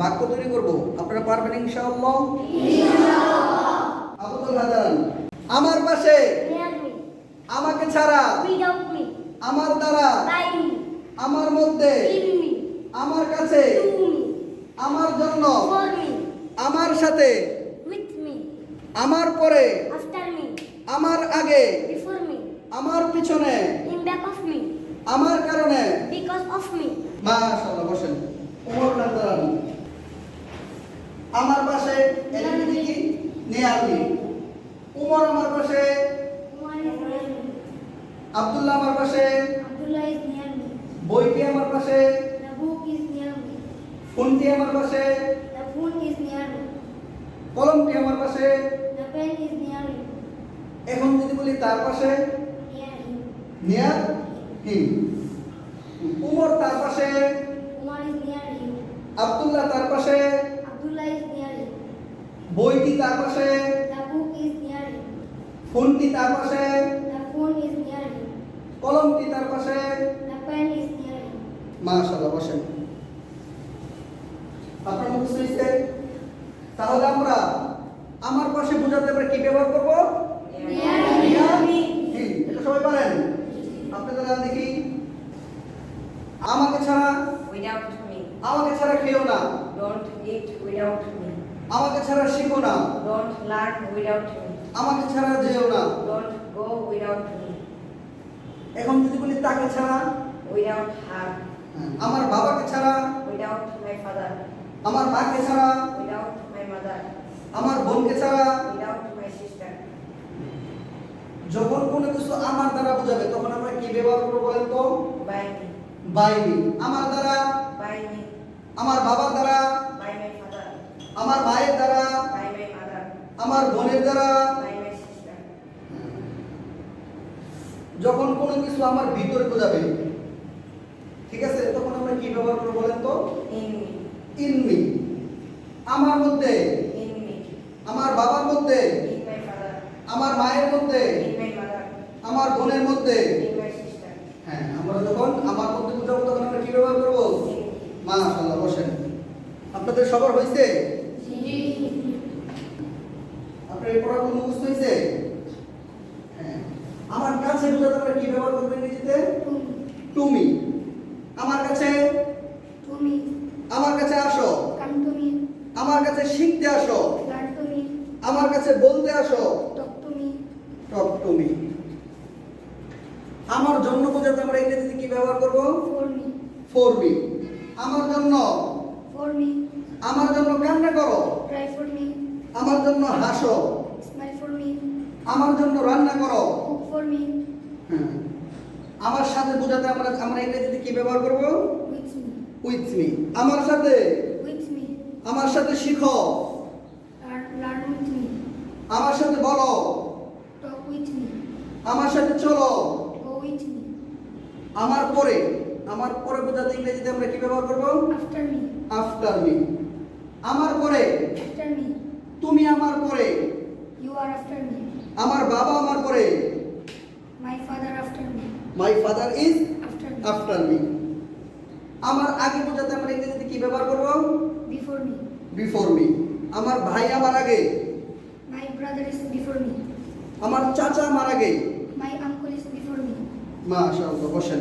বাক্য তৈরি করব। আপনারা পারবেন ইনশাআল্লাহ? আবুল হাদান আমার পাশে আমাকে ছাড়া আমার দ্বারা আমার মধ্যে আমার কাছে আমার জন্য আমার সাথে. আমার পরে আমার আগে আমার পিছনে. আমার কারণে Because of me. মাশাআল্লাহ বসেন ওমর কান্দারানি আমার পাশে এলিমিনি কি নিয়ারনি উমর আমার পাশে. আব্দুল্লাহ আমার পাশে. বইটি আমার পাশে. ফোনটি আমার পাশে. কলমটি আমার পাশে. এখন যদি বলি তার পাশে. নিয়ার হিম উমর তার পাশে. আব্দুল্লাহ তার পাশে him. বইটি তার পাশে The book is near him. ফোনটি তার পাশে The phone is near him. কলমটি তার পাশে The pen is near him. মাশাআল্লাহ বসেন আপনার মুখস্থ হয়েছে তাহলে আমরা আমার পাশে বোঝাতে আমরা কি ব্যবহার করব এটা সবাই পারেন আপনাদের গান দেখি আমাকে ছাড়া without me. আমাকে ছাড়া খেও না Don't eat without me. আমাকে ছাড়া শিখো না Don't learn without me. আমাকে ছাড়া যেও না Don't go without me. এখন যদি বলি তাকে ছাড়া Without her. আমার বাবাকে ছাড়া Without my father. আমার মাকে ছাড়া Without my mother. আমার বোনকে ছাড়া Without my sister. যখন কোনো কিছু আমার দ্বারা বোঝাবে তখন আমরা কি ব্যবহার করব বলেন তো By me. বাইনি আমার দ্বারা By me. আমার বাবার দ্বারা By my father. আমার মায়ের আমার বোনের দ্বারা. যখন কোনো কিছু আমার ভিতরে বোঝাবে ঠিক আছে তখন আমরা কি ব্যবহার করব বলেন তো. ইনমি আমার মধ্যে আমার বাবার মধ্যে. আমার মায়ের মধ্যে. আমার বোনের মধ্যে. হ্যাঁ আমরা যখন আমার মধ্যে বোঝাবো তখন আমরা কি ব্যবহার করব In me. মাশাআল্লাহ বসেন আপনাদের সবার হয়েছে আপনার এই পড়াগুলো মুখস্থ হয়েছে হ্যাঁ। আমার কাছে বোঝাতে আমরা কি ব্যবহার করব me. তুমি। আমার কাছে me. আমার কাছে আসো। me. আমার কাছে শিখতে আসো। to আমার কাছে বলতে আসো। to টক তুমি। আমার জন্য বোঝাতে আমরা ইংরেজিতে কি ব্যবহার করব. ফর মি আমার জন্য। For me. আমার জন্য কান্না করো। Cry for me. আমার জন্য হাসো। Smile আমার জন্য রান্না করো। হ্যাঁ। আমার সাথে বোঝাতে আমরা আমরা ইংরেজিতে কি ব্যবহার করব? With me. উইথ মি আমার সাথে? With me. আমার সাথে শিখো। আমার সাথে বলো। Talk with me. আমার সাথে চলো। Go with আমার পরে। আমার পরে বোঝাতে ইংরেজিতে আমরা কি ব্যবহার করব? After me. আফটার মি আমার পরে। After me. আমার পরে ইউ আর after me. আমার বাবা আমার পরে My father after me my father is. After me আমার আগে বোঝাতে আমরা ইংরেজিতে কি ব্যবহার করব বিফোর me. বিফোর মি আমার ভাই আমার আগে My brother is before me. আমার চাচা আমার আগে My uncle is before me. মাশাআল্লাহ বসেন